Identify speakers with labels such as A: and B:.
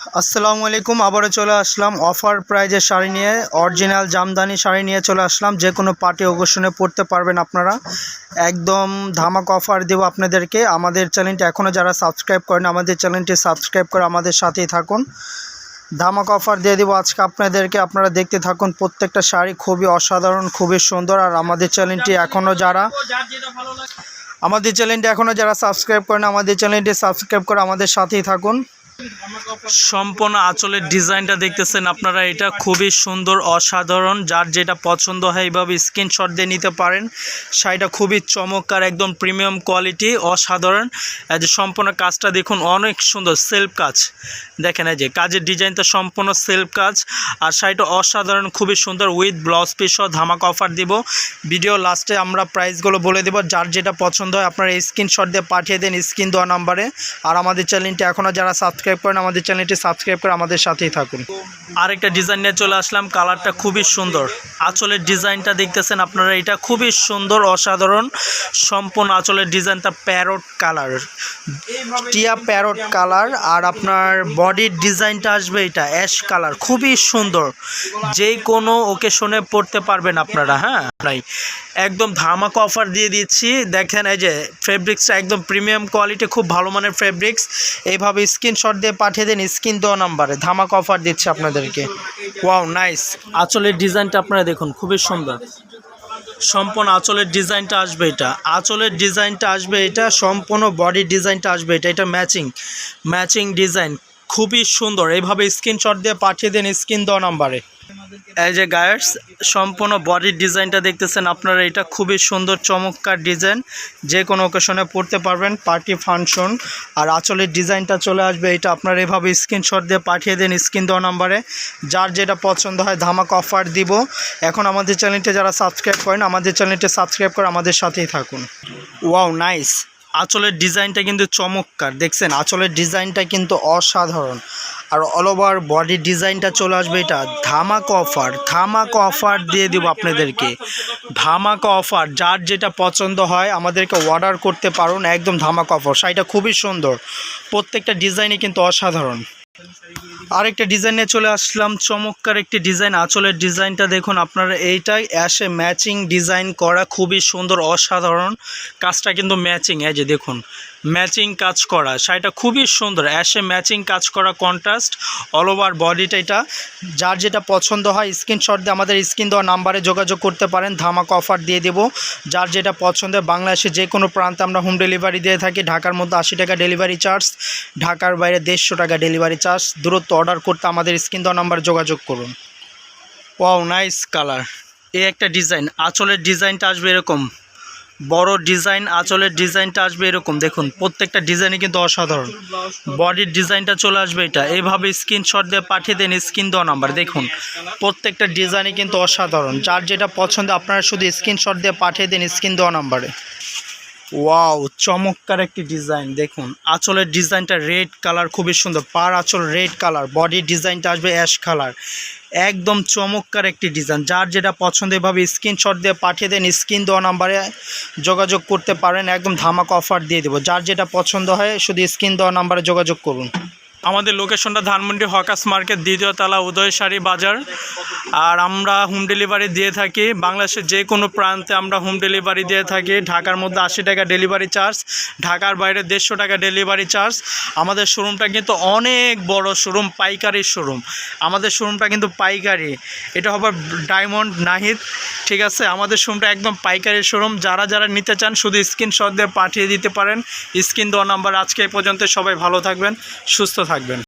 A: আসসালামু আলাইকুম, আবারও চলে আসলাম অফার প্রাইজের শাড়ি নিয়ে, অরিজিনাল জামদানি শাড়ি নিয়ে চলে আসলাম, যে কোনো পার্টি অকেশনে পড়তে পারবেন আপনারা। একদম ধামাক অফার দেবো আপনাদেরকে। আমাদের চ্যানেলটি এখনও যারা সাবস্ক্রাইব করেন, আমাদের চ্যানেলটি সাবস্ক্রাইব করে আমাদের সাথেই থাকুন। ধামাক অফার দিয়ে দেবো আজকে আপনাদেরকে। আপনারা দেখতে থাকুন, প্রত্যেকটা শাড়ি খুবই অসাধারণ, খুবই সুন্দর। আর আমাদের চ্যানেলটি এখনও যারা আমাদের চ্যানেলটি এখনও যারা সাবস্ক্রাইব করেন, আমাদের চ্যানেলটি সাবস্ক্রাইব করে আমাদের সাথেই থাকুন। সম্পূর্ণ আঁচলের ডিজাইনটা দেখতেছেন আপনারা, এটা খুবই সুন্দর, অসাধারণ। যার যেটা পছন্দ হয় এইভাবে স্ক্রিনশট দিয়ে নিতে পারেন। শাড়িটা খুবই চমৎকার, একদম প্রিমিয়াম কোয়ালিটি অসাধারণ। যে সম্পূর্ণ কাজটা দেখুন, অনেক সুন্দর সেলফ কাজ। দেখেন এই যে, কাজের ডিজাইনটা সম্পূর্ণ সেলফ কাজ। আর শাড়িটা অসাধারণ, খুবই সুন্দর উইথ ব্লাউজ পিস ধামাক অফার দিব। ভিডিও লাস্টে আমরা প্রাইসগুলো বলে দেবো। যার যেটা পছন্দ হয় আপনারা স্ক্রিনশট দিয়ে পাঠিয়ে দেন স্ক্রিন দেওয়া নাম্বারে আর আমাদের চ্যানেলটি এখনও যারা সাবস্ক্রাইব করেন, আমাদের চ্যানেলটি সাবস্ক্রাইব করে আমাদের সাথেই থাকুন। আরেকটা ডিজাইন নিয়ে চলে আসলাম কালারটা খুবই সুন্দর। আঁচলের ডিজাইনটা দেখতেছেন আপনারা, এটা খুবই সুন্দর, অসাধারণ, সম্পূর্ণ আঁচলের ডিজাইনটা প্যারট কালার। টিয়া প্যারট কালার, আর আপনার বডির ডিজাইনটা আসবে এটা, অ্যাশ কালার, খুবই সুন্দর। যে কোনো ওকেশনে পড়তে পারবেন আপনারা হ্যাঁ? নাই, একদম ধামাক অফার দিয়ে দিচ্ছি। দেখেন এই যে ফেব্রিক্সটা একদম প্রিমিয়াম কোয়ালিটি খুব ভালো মানের ফেব্রিক্স এইভাবে স্ক্রিনশট দিয়ে পাঠিয়ে দিন স্ক্রিন দেওয়া নাম্বারে ধামাক অফার দিচ্ছে আপনাদেরকে। ওয়াও নাইস আঁচলের ডিজাইনটা আপনারা দেখুন, খুবই সুন্দর। সম্পূর্ণ আঁচলের ডিজাইনটা আসবে এটা। আঁচলের ডিজাইনটা আসবে এটা, সম্পূর্ণ বডির ডিজাইনটা আসবে এটা। এটা ম্যাচিং ম্যাচিং ডিজাইন খুবই সুন্দর। এইভাবে স্ক্রিনশট দিয়ে পাঠিয়ে দেন স্ক্রিন দেওয়া নাম্বারে এই যে গায়ার্স সম্পূর্ণ বডির ডিজাইনটা দেখতেছেন আপনারা এটা খুবই সুন্দর চমৎকার ডিজাইন যে কোনো ওকেশনে পড়তে পারবেন পার্টি ফাংশন আর আঁচলের ডিজাইনটা চলে আসবে এটা আপনারা এভাবে স্ক্রিনশট দিয়ে পাঠিয়ে দেন স্ক্রিন দেওয়া নাম্বারে যার যেটা পছন্দ হয় ধামাক অফার দিব। এখন আমাদের চ্যানেলটি যারা সাবস্ক্রাইব করেন আমাদের চ্যানেলটি সাবস্ক্রাইব করে আমাদের সাথেই থাকুন। ওয়াও নাইস আঁচলের ডিজাইনটা কিন্তু চমৎকার। দেখছেন, আঁচলের ডিজাইনটা কিন্তু অসাধারণ। আর অল ওভার বডি ডিজাইনটা চলে আসবে এটা, ধামাক অফার ধামাক অফার দিয়ে দেবো আপনাদেরকে। ধামাক অফার যার যেটা পছন্দ হয় আমাদেরকে অর্ডার করতে পারুন, একদম ধামাক অফার শাড়িটা খুবই সুন্দর। প্রত্যেকটা ডিজাইনই কিন্তু অসাধারণ। আরেকটা ডিজাইনে চলে আসলাম। চমৎকার একটি ডিজাইন আঁচলের ডিজাইনটা দেখুন আপনারা। এইটাই অ্যাশে ম্যাচিং ডিজাইন করা খুবই সুন্দর, অসাধারণ। কাজটা কিন্তু ম্যাচিং এই যে দেখুন। ম্যাচিং কাজ করা। শাড়িটা খুবই সুন্দর। অ্যাশে ম্যাচিং কাজ করা কন্ট্রাস্ট অল ওভার বডিটা এটা। যার যেটা পছন্দ হয় স্ক্রিনশট দিয়ে আমাদের স্ক্রিন দেওয়া নাম্বারে যোগাযোগ করতে পারেন। ধামাক অফার দিয়ে দেবো। যার যেটা পছন্দ হয় বাংলাদেশে যে কোনো প্রান্তে আমরা হোম ডেলিভারি দিয়ে থাকি। ঢাকার মধ্যে আশি টাকা ডেলিভারি চার্জ ঢাকার বাইরে দেড়শো টাকা ডেলিভারি চার্জ দূরত্ব অর্ডার করতে আমাদের স্ক্রিন দেওয়া নাম্বারে যোগাযোগ করুন। ওয়াও নাইস কালার এই একটা ডিজাইন আঁচলের ডিজাইনটা আসবে এরকম। বড় ডিজাইন, আঁচলের ডিজাইনটা আসবে এরকম। দেখুন, প্রত্যেকটা ডিজাইনে কিন্তু অসাধারণ। বডির ডিজাইনটা চলে আসবে এটা। এভাবে স্ক্রিনশট দিয়ে পাঠিয়ে দেন স্ক্রিন দেওয়া নাম্বার দেখুন, প্রত্যেকটা ডিজাইনই কিন্তু অসাধারণ। যার যেটা পছন্দ, আপনারা শুধু স্ক্রিনশট দিয়ে পাঠিয়ে দিন স্ক্রিন দেওয়া নাম্বারে ওয়াও চমৎকার একটি ডিজাইন দেখুন। আঁচলের ডিজাইনটা রেড কালার খুবই সুন্দর। পার আঁচল রেড কালার বডির ডিজাইনটা আসবে অ্যাশ কালার একদম চমৎকার একটি ডিজাইন যার যেটা পছন্দ, এভাবে স্ক্রিনশট দিয়ে পাঠিয়ে দেন স্ক্রিন দেওয়া নাম্বারে যোগাযোগ করতে পারেন। একদম ধামাকা অফার দিয়ে দেবো। যার যেটা পছন্দ হয়, শুধু স্ক্রিন দেওয়া নাম্বারে যোগাযোগ করুন। আমাদের লোকেশনটা ধানমন্ডি হকাস মার্কেট, দ্বিতীয় তলা উদয় শাড়ি বাজার। আর আমরা হোম ডেলিভারি দিয়ে থাকি বাংলাদেশের যে কোনো প্রান্তে আমরা হোম ডেলিভারি দিয়ে থাকি। ঢাকার মধ্যে আশি টাকা ডেলিভারি চার্জ, ঢাকার বাইরে দেড়শো টাকা ডেলিভারি চার্জ। আমাদের শোরুমটা কিন্তু অনেক বড় শোরুম, পাইকারি শোরুম। আমাদের শোরুমটা কিন্তু পাইকারি। এটা হবে ডায়মন্ড নাহিদ, ঠিক আছে? আমাদের শোরুমটা একদম পাইকারি শোরুম। যারা যারা নিতে চান, শুধু স্ক্রিনশট দিয়ে পাঠিয়ে দিতে পারেন। স্ক্রিন দেওয়া নাম্বার আজকে এই পর্যন্ত। সবাই ভালো থাকবেন, সুস্থ থাকবেন